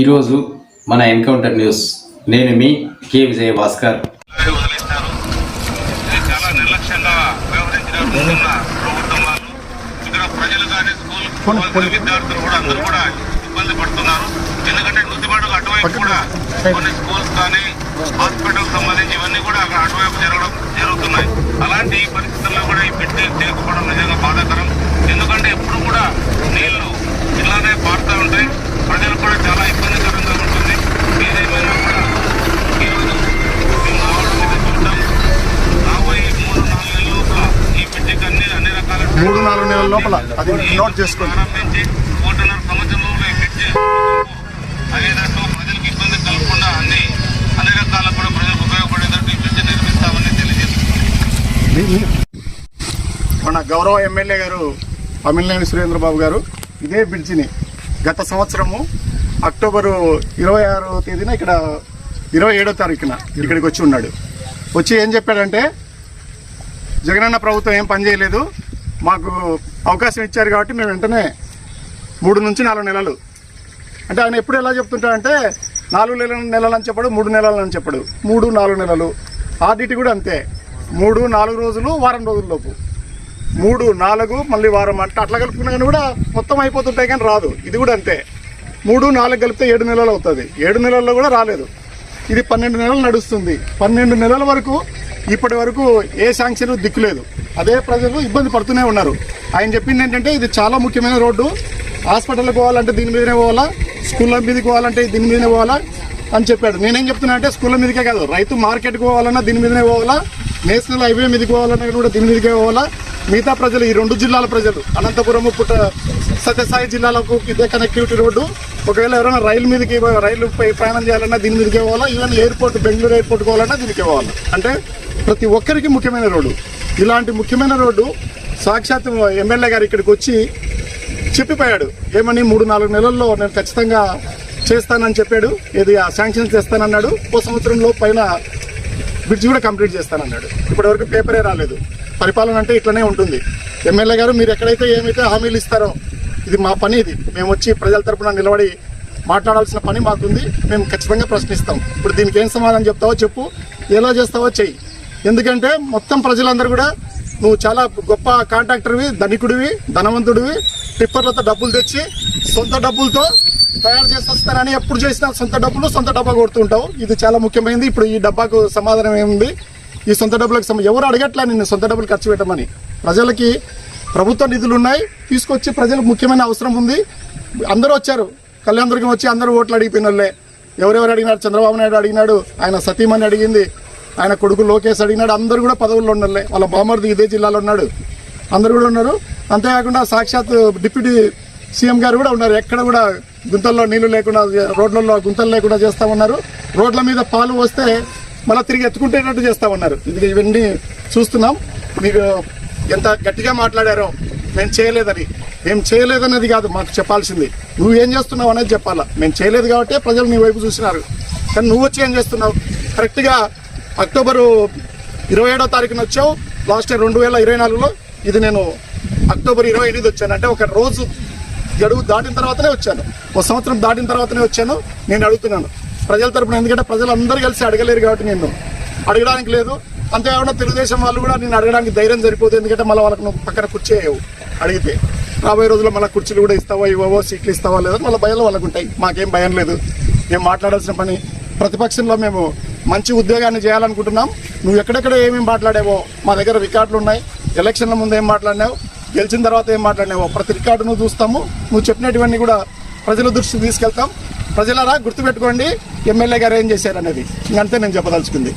ఈరోజు మన encounter news. నేను మీ కె విజయ భాస్కర్ వదిలేస్తారు చాలా నిర్లక్ష్యంగా వ్యవహరించిన ప్రభుత్వం వాళ్ళు ఇక్కడ ప్రజలు కానీ స్కూల్ విద్యార్థులు కూడా అందరూ కూడా ఇబ్బంది పడుతున్నారు ఎందుకంటే నృత్యపాటు అటువైపు కూడా కొన్ని స్కూల్స్ కానీ హాస్పిటల్ సంబంధించి ఇవన్నీ కూడా అక్కడ అటువైపు జరగడం జరుగుతున్నాయి అలాంటి పరిస్థితుల్లో కూడా ఈ పెట్టి తీయకపోవడం నిజంగా బాధాకరం ఎందుకంటే ఎప్పుడు కూడా నీళ్ళు ఇలానే పారుతూ ఉంటాయి ప్రజలు కూడా చాలా ఇబ్బందికరంగా ఉంటుంది ఏదేమైనా కూడా ఈరోజు మేము రావడం ఇది చూద్దాం రాబోయే మూడు నాలుగు నెలల లోపల ఈ బిడ్డకి అన్ని అన్ని రకాల మూడు నాలుగు నెలల లోపల అది నోట్ చేసుకోండి. ప్రజలకు ఇబ్బంది కలగకుండా అన్ని అన్ని రకాల కూడా ప్రజలకు ఉపయోగపడేటట్టు ఈ నిర్మిస్తామని మన గౌరవ ఎమ్మెల్యే గారు తమిళనాడు సురేంద్రబాబు గారు ఇదే బ్రిడ్జిని గత సంవత్సరము అక్టోబరు ఇరవై ఆరో తేదీన ఇక్కడ ఇరవై ఏడో తారీఖున ఇక్కడికి వచ్చి ఉన్నాడు. వచ్చి ఏం చెప్పాడంటే జగనన్న ప్రభుత్వం ఏం పని చేయలేదు మాకు అవకాశం ఇచ్చారు కాబట్టి మేము వెంటనే మూడు నుంచి నాలుగు నెలలు. అంటే ఆయన ఎప్పుడు ఎలా చెప్తుంటాడంటే నాలుగు నెలల నెలలు అని చెప్పడు మూడు నెలలు అని చెప్పడు. మూడు నాలుగు నెలలు. ఆర్డిటి కూడా అంతే. మూడు నాలుగు రోజులు వారం రోజుల లోపు. మూడు నాలుగు మళ్ళీ వారం అంటే అట్లా కలుపుకున్నా కానీ కూడా మొత్తం అయిపోతుంటాయి కానీ రాదు. ఇది కూడా అంతే. మూడు నాలుగు కలిపితే ఏడు నెలలు అవుతుంది. ఏడు నెలల్లో కూడా రాలేదు. ఇది పన్నెండు నెలలు నడుస్తుంది. పన్నెండు నెలల వరకు ఇప్పటి వరకు ఏ శాంక్షన్ దిక్కులేదు. అదే ప్రజలు ఇబ్బంది పడుతూనే ఉన్నారు. ఆయన చెప్పింది ఏంటంటే ఇది చాలా ముఖ్యమైన రోడ్డు. హాస్పిటల్కి పోవాలంటే దీని మీదనే పోవాలా? స్కూళ్ళ మీదకి పోవాలంటే దీని మీదనే పోవాలా? అని చెప్పాడు. నేనేం చెప్తున్నా అంటే స్కూళ్ళ మీదకే కాదు రైతు మార్కెట్కి పోవాలన్నా దీని మీదనే పోవాలా? నేషనల్ హైవే మీదకి పోవాలన్నా కూడా దీని మీదకే పోవాలా? మిగతా ప్రజలు ఈ రెండు జిల్లాల ప్రజలు అనంతపురం పుట్ట సత్యసాయి జిల్లాలకు ఇదే కనెక్టివిటీ రోడ్డు. ఒకవేళ ఎవరైనా రైలు మీదకి రైలు ప్రయాణం చేయాలన్నా దీని మీదకే పోవాలా? ఈవెన్ ఎయిర్పోర్ట్ బెంగళూరు ఎయిర్పోర్ట్ పోవాలన్నా దీనికే పోవాలా? అంటే ప్రతి ఒక్కరికి ముఖ్యమైన రోడ్డు. ఇలాంటి ముఖ్యమైన రోడ్డు సాక్షాత్ ఎమ్మెల్యే గారు ఇక్కడికి వచ్చి చెప్పిపోయాడు. ఏమని మూడు నాలుగు నెలల్లో నేను ఖచ్చితంగా చేస్తానని చెప్పాడు. ఏది ఆ శాంక్షన్ చేస్తానన్నాడు. ఓ సంవత్సరంలో పైన బ్రిడ్జ్ కూడా కంప్లీట్ చేస్తానన్నాడు. ఇప్పటివరకు పేపరే రాలేదు. పరిపాలన అంటే ఇట్లనే ఉంటుంది. ఎమ్మెల్యే గారు మీరు ఎక్కడైతే ఏమైతే హామీలు ఇస్తారో ఇది మా పని ఇది. మేము వచ్చి ప్రజల తరపున నిలబడి మాట్లాడాల్సిన పని మాకుంది. మేము ఖచ్చితంగా ప్రశ్నిస్తాం. ఇప్పుడు దీనికి ఏం సమాధానం చెప్తావో చెప్పు. ఎలా చేస్తావో చెయ్యి. ఎందుకంటే మొత్తం ప్రజలందరూ కూడా నువ్వు చాలా గొప్ప కాంట్రాక్టర్వి ధనికుడివి ధనవంతుడివి. టిప్పర్లతో డబ్బులు తెచ్చి సొంత డబ్బులతో తయారు చేసి వస్తానని ఎప్పుడు చేసినా సొంత డబ్బులు సొంత డబ్బా కొడుతుంటావు. ఇది చాలా ముఖ్యమైనది ఇప్పుడు ఈ డబ్బాకు సమాధానం ఏముంది? ఈ సొంత డబ్బులకు సమ ఎవరు అడగట్లే నేను సొంత డబ్బులు ఖర్చు పెట్టమని? ప్రజలకి ప్రభుత్వ నిధులు ఉన్నాయి. తీసుకొచ్చి ప్రజలకు ముఖ్యమైన అవసరం ఉంది. అందరూ వచ్చారు. కళ్యాణ దుర్గం వచ్చి అందరూ ఓట్లు అడిగిపోయిన వాళ్ళే. ఎవరెవరు అడిగినారు? చంద్రబాబు నాయుడు అడిగినాడు. ఆయన సతీమణి అడిగింది. ఆయన కొడుకు లోకేష్ అడిగినాడు అందరూ కూడా పదవుల్లో ఉండాలి. వాళ్ళ బామర్ది ఇదే జిల్లాలో ఉన్నాడు. అందరు కూడా ఉన్నారు. అంతేకాకుండా సాక్షాత్ డిప్యూటీ సీఎం గారు కూడా ఉన్నారు. ఎక్కడ కూడా గుంతల్లో నీళ్ళు లేకుండా రోడ్లలో గుంతలు లేకుండా చేస్తూ ఉన్నారు. రోడ్ల మీద పాలు వస్తే మళ్ళీ తిరిగి ఎత్తుకుంటేటట్టు చేస్తూ ఉన్నారు. ఇది ఇవన్నీ చూస్తున్నాం. మీకు ఎంత గట్టిగా మాట్లాడారో మేము చేయలేదని. మేము చేయలేదనేది కాదు మాకు చెప్పాల్సింది. నువ్వు ఏం చేస్తున్నావు అనేది చెప్పాలా. మేము చేయలేదు కాబట్టి ప్రజలు నీ వైపు చూసినారు. కానీ నువ్వు వచ్చి ఏం చేస్తున్నావు? కరెక్ట్గా అక్టోబరు ఇరవై ఏడో తారీఖున వచ్చావు. లాస్ట్ రెండు వేల ఇరవై నాలుగులో ఇది నేను అక్టోబర్ ఇరవై ఎనిమిది వచ్చాను. అంటే ఒక రోజు గడువు దాటిన తర్వాతనే వచ్చాను. ఒక సంవత్సరం దాటిన తర్వాతనే వచ్చాను. నేను అడుగుతున్నాను. ప్రజల తరపున ఎందుకంటే ప్రజలందరూ కలిసి అడగలేరు కాబట్టి నేను అడగడానికి లేదు. అంతేకాకుండా తెలుగుదేశం వాళ్ళు కూడా నేను అడగడానికి ధైర్యం సరిపోతుంది ఎందుకంటే మళ్ళీ వాళ్ళకి నువ్వు పక్కన కుర్చీ అడిగితే రాబోయే రోజుల్లో మళ్ళీ కుర్చీలు కూడా ఇస్తావో ఇవ్వవో సీట్లు ఇస్తావో లేదో మళ్ళీ భయంలో వాళ్ళకు ఉంటాయి. మాకేం భయం లేదు. మేము మాట్లాడాల్సిన పని ప్రతిపక్షంలో మేము మంచి ఉద్యోగాన్ని చేయాలనుకుంటున్నాం. నువ్వు ఎక్కడెక్కడ ఏమేమి మాట్లాడావో మా దగ్గర రికార్డులు ఉన్నాయి. ఎలక్షన్ల ముందు ఏం మాట్లాడినావు? గెలిచిన తర్వాత ఏం మాట్లాడినావో? ప్రతి రికార్డు నువ్వు చూస్తాము. నువ్వు చెప్పినటువన్నీ కూడా ప్రజల దృష్టికి తీసుకెళ్తాం. ప్రజలరా గుర్తుపెట్టుకోండి ఎమ్మెల్యే గారు ఏం చేశారనేది. ఇంకంతే నేను చెప్పదలుచుకుంది.